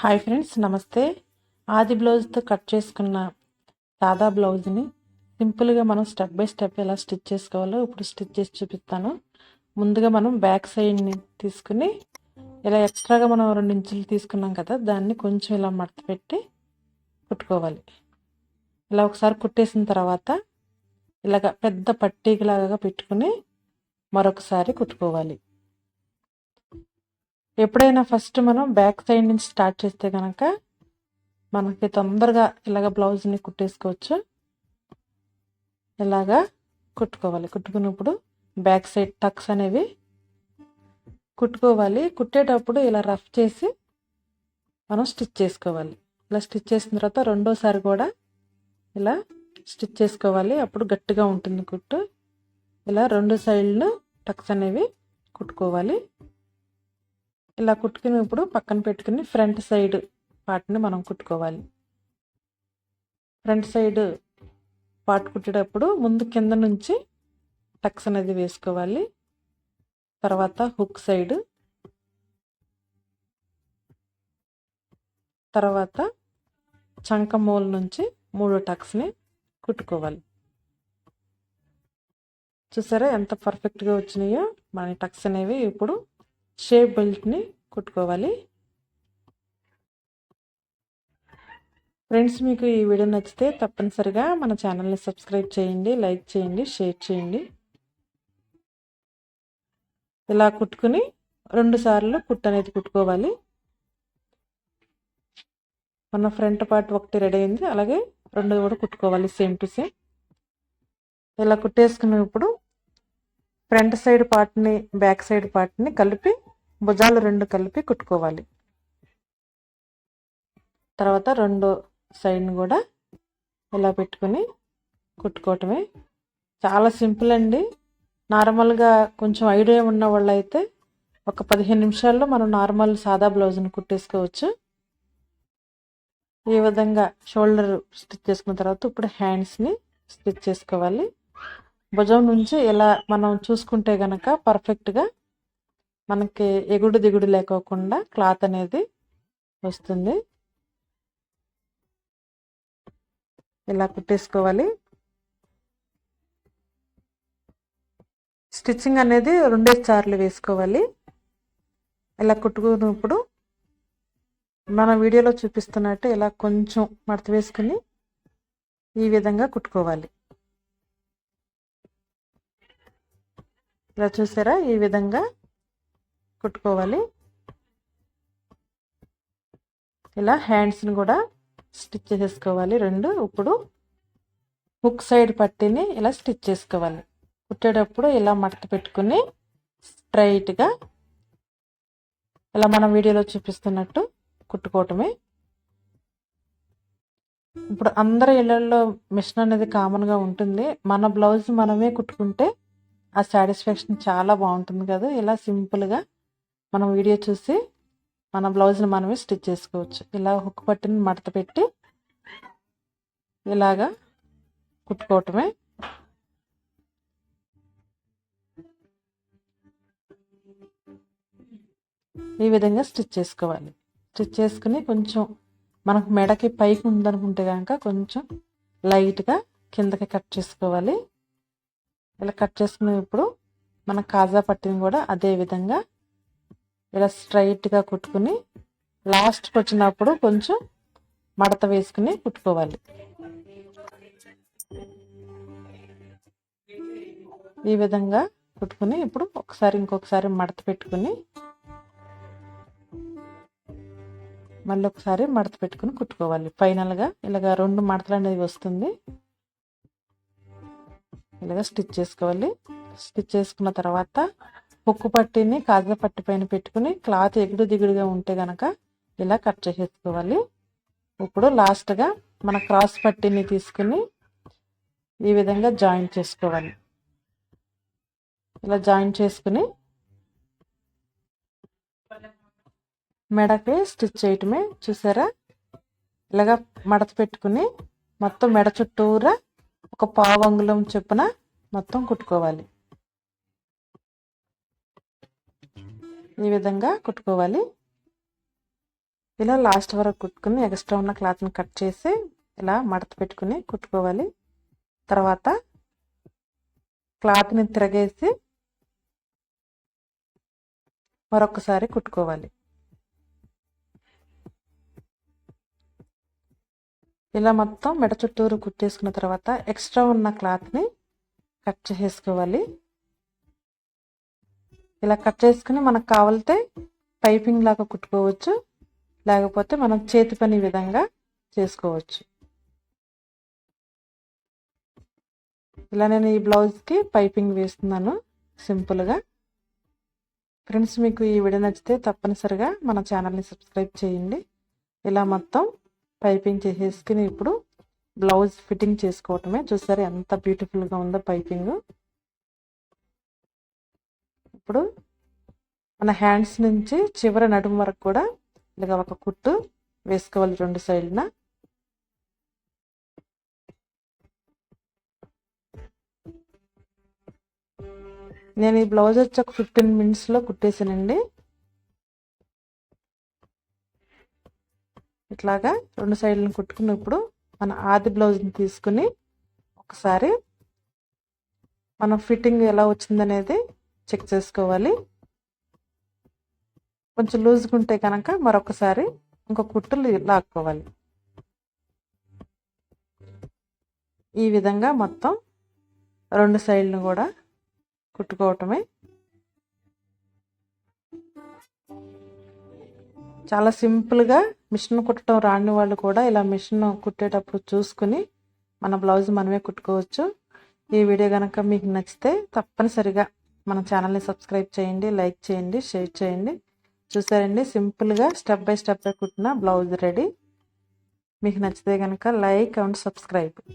Hi friends నమస్తే. ఆది బ్లౌజ్తో cut చేసుకున్న సాదా బ్లౌజ్ని సింపుల్గా మనం స్టెప్ బై స్టెప్ ఎలా స్టిచ్ చేసుకోవాలో ఇప్పుడు స్టిచ్ చేసి చూపిస్తాను. ముందుగా మనం బ్యాక్ సైడ్ని తీసుకుని ఇలా ఎక్స్ట్రాగా మనం రెండు ఇంచులు తీసుకున్నాం కదా దాన్ని కొంచెం ఇలా మడత పెట్టి కుట్టుకోవాలి. ఇలా ఒకసారి కుట్టేసిన తర్వాత ఇలాగ పెద్ద పట్టీలాగా పెట్టుకుని మరొకసారి కుట్టుకోవాలి. ఎప్పుడైనా ఫస్ట్ మనం బ్యాక్ సైడ్ నుంచి స్టార్ట్ చేస్తే కనుక మనకి తొందరగా ఇలాగ బ్లౌజ్ని కుట్టేసుకోవచ్చు. ఇలాగా కుట్టుకోవాలి. కుట్టుకున్నప్పుడు బ్యాక్ సైడ్ టక్స్ అనేవి కుట్టుకోవాలి. కుట్టేటప్పుడు ఇలా రఫ్ చేసి మనం స్టిచ్ చేసుకోవాలి. ఇలా స్టిచ్ చేసిన తర్వాత రెండోసారి కూడా ఇలా స్టిచ్ చేసుకోవాలి. అప్పుడు గట్టిగా ఉంటుంది కుట్టు. ఇలా రెండు సైడ్లు టక్స్ అనేవి కుట్టుకోవాలి. ఇలా కుట్టుకున్నప్పుడు పక్కన పెట్టుకుని ఫ్రంట్ సైడ్ పార్ట్ని మనం కుట్టుకోవాలి. ఫ్రంట్ సైడ్ పార్ట్ కుట్టేటప్పుడు ముందు కింద నుంచి టక్స్ అనేది వేసుకోవాలి. తర్వాత హుక్ సైడ్. తర్వాత చంక మూల నుంచి మూడు టక్స్ని కుట్టుకోవాలి. చూసారా ఎంత పర్ఫెక్ట్గా వచ్చినాయో? మన టక్స్ అనేవి ఇప్పుడు షేప్ బెల్ట్ని కుట్టుకోవాలి. ఫ్రెండ్స్ మీకు ఈ వీడియో నచ్చితే తప్పనిసరిగా మన ఛానల్ని సబ్స్క్రైబ్ చేయండి లైక్ చేయండి షేర్ చేయండి. ఇలా కుట్టుకుని రెండు సార్లు కుట్టు అనేది కుట్టుకోవాలి. మన ఫ్రంట్ పార్ట్ ఒకటి రెడీ అయింది అలాగే రెండు కూడా కుట్టుకోవాలి సేమ్ టు సేమ్. ఇలా కుట్టేసుకున్నప్పుడు ఫ్రంట్ సైడ్ పార్ట్ని బ్యాక్ సైడ్ పార్ట్ని కలిపి భుజాలు రెండు కలిపి కుట్టుకోవాలి. తర్వాత రెండో సైడ్ని కూడా ఇలా పెట్టుకొని కుట్టుకోవటమే. చాలా సింపుల్ అండి. నార్మల్గా కొంచెం ఐడియా ఉన్న వాళ్ళు అయితే ఒక పదిహేను నిమిషాల్లో మనం నార్మల్ సాదా బ్లౌజ్ని కుట్టేసుకోవచ్చు. ఈ విధంగా షోల్డర్ స్టిచ్ చేసుకున్న తర్వాత ఇప్పుడు హ్యాండ్స్ని స్టిచ్ చేసుకోవాలి. భుజం నుంచి ఇలా మనం చూసుకుంటే కనుక పర్ఫెక్ట్గా మనకి ఎగుడు దిగుడు లేకోకుండా క్లాత్ అనేది వస్తుంది. ఇలా కుట్టేసుకోవాలి. స్టిచ్చింగ్ అనేది రెండే చార్లు వేసుకోవాలి. ఇలా కుట్టుకున్నప్పుడు మన వీడియోలో చూపిస్తున్నట్టు ఇలా కొంచెం మడత వేసుకుని ఈ విధంగా కుట్టుకోవాలి. ఇలా చూసారా? ఈ విధంగా కుట్టుకోవాలి. ఇలా హ్యాండ్స్ని కూడా స్టిచ్ చేసేసుకోవాలి రెండు. ఇప్పుడు హుక్ సైడ్ పట్టిని ఇలా స్టిచ్ చేసుకోవాలి. కుట్టేటప్పుడు ఇలా మడత పెట్టుకుని స్ట్రైట్గా ఇలా మనం వీడియోలో చూపిస్తున్నట్టు కుట్టుకోవటమే. ఇప్పుడు అందరి ఇళ్ళల్లో మిషన్ అనేది కామన్గా ఉంటుంది. మన బ్లౌజ్ మనమే కుట్టుకుంటే ఆ సాటిస్ఫాక్షన్ చాలా బాగుంటుంది కదా. ఇలా సింపుల్గా మనం వీడియో చూసి మన బ్లౌజ్ని మనమే స్టిచ్ చేసుకోవచ్చు. ఇలా హుక్ పట్టిని మడత పెట్టి ఇలాగా కుట్టుకోవటమే. ఈ విధంగా స్టిచ్ చేసుకోవాలి. స్టిచ్ చేసుకుని కొంచెం మనకు మెడకి పైకి ఉందనుకుంటే కనుక కొంచెం లైట్గా కిందకి కట్ చేసుకోవాలి. ఇలా కట్ చేసుకునేప్పుడు మన కాజా పట్టిని కూడా అదే విధంగా ఇలా స్ట్రైట్గా కుట్టుకుని లాస్ట్కి వచ్చినప్పుడు కొంచెం మడత వేసుకుని కుట్టుకోవాలి. ఈ విధంగా కుట్టుకుని ఇప్పుడు ఒకసారి ఇంకొకసారి మడత పెట్టుకుని మళ్ళీ ఒకసారి మడత పెట్టుకుని కుట్టుకోవాలి. ఫైనల్గా ఇలాగ రెండు మడతలు అనేది వస్తుంది. ఇలాగ స్టిచ్ చేసుకోవాలి. స్టిచ్ చేసుకున్న తర్వాత ఉక్కు పట్టిని కాజా పట్టి పైన పెట్టుకుని క్లాత్ ఎగుడు దిగుడుగా ఉంటే గనక ఇలా కట్ చేసేసుకోవాలి. ఇప్పుడు లాస్ట్గా మన క్రాస్ పట్టిని తీసుకుని ఈ విధంగా జాయిన్ చేసుకోవాలి. ఇలా జాయిన్ చేసుకుని మెడకి స్టిచ్ చేయటమే చూసారా? ఇలాగా మడత పెట్టుకుని మొత్తం మెడ చుట్టూరా ఒక పావు అంగుళం చొప్పున మొత్తం కుట్టుకోవాలి. ఈ విధంగా కుట్టుకోవాలి. ఇలా లాస్ట్ వరకు కుట్టుకుని ఎక్స్ట్రా ఉన్న క్లాత్ని కట్ చేసి ఇలా మడత పెట్టుకుని కుట్టుకోవాలి. తర్వాత క్లాత్ని తిరగేసి మరొకసారి కుట్టుకోవాలి. ఇలా మొత్తం మెడ చుట్టూరు కుట్టేసుకున్న తర్వాత ఎక్స్ట్రా ఉన్న క్లాత్ని కట్ చేసుకోవాలి ఇలా కట్ చేసుకుని మనకు కావాలితే పైపింగ్ లాగా కుట్టుకోవచ్చు. లేకపోతే మనం చేతి పని విధంగా చేసుకోవచ్చు. ఇలా నేను ఈ బ్లౌజ్కి పైపింగ్ వేస్తున్నాను సింపుల్గా ఫ్రెండ్స్ మీకు ఈ వీడియో నచ్చితే తప్పనిసరిగా మన ఛానల్ని సబ్స్క్రైబ్ చేయండి. ఇలా మొత్తం పైపింగ్ చేసేసుకుని ఇప్పుడు బ్లౌజ్ ఫిట్టింగ్ చేసుకోవటమే. చూసారు ఎంత బ్యూటిఫుల్గా ఉందో పైపింగ్. ఇప్పుడు మన హ్యాండ్స్ నుంచి చివరి నడుము వరకు కూడా ఇలాగ ఒక కుట్టు వేసుకోవాలి రెండు సైడ్న. నేను ఈ బ్లౌజ్ వచ్చి ఒక ఫిఫ్టీన్ మినిట్స్లో కుట్టేసానండి. ఇట్లాగా రెండు సైడ్లను కుట్టుకున్నప్పుడు మన ఆది బ్లౌజ్ని తీసుకుని ఒకసారి మనం ఫిట్టింగ్ ఎలా వచ్చిందనేది చెక్ చేసుకోవాలి. కొంచెం లూజ్గా ఉంటే కనుక మరొకసారి ఇంకో కుట్టులు లాక్కోవాలి. ఈ విధంగా మొత్తం రెండు సైడ్లను కూడా కుట్టుకోవటమే. చాలా సింపుల్గా మిషన్ కుట్టడం రాని వాళ్ళు కూడా ఇలా మిషన్ కుట్టేటప్పుడు చూసుకుని మన బ్లౌజ్ మనమే కుట్టుకోవచ్చు. ఈ వీడియో కనుక మీకు నచ్చితే తప్పనిసరిగా మన ఛానల్ని సబ్స్క్రైబ్ చేయండి లైక్ చేయండి షేర్ చేయండి. చూసారండి? సింపుల్గా స్టెప్ బై స్టెప్ కుట్టిన బ్లౌజ్ రెడీ. మీకు నచ్చితే కనుక లైక్ అండ్ సబ్స్క్రైబ్.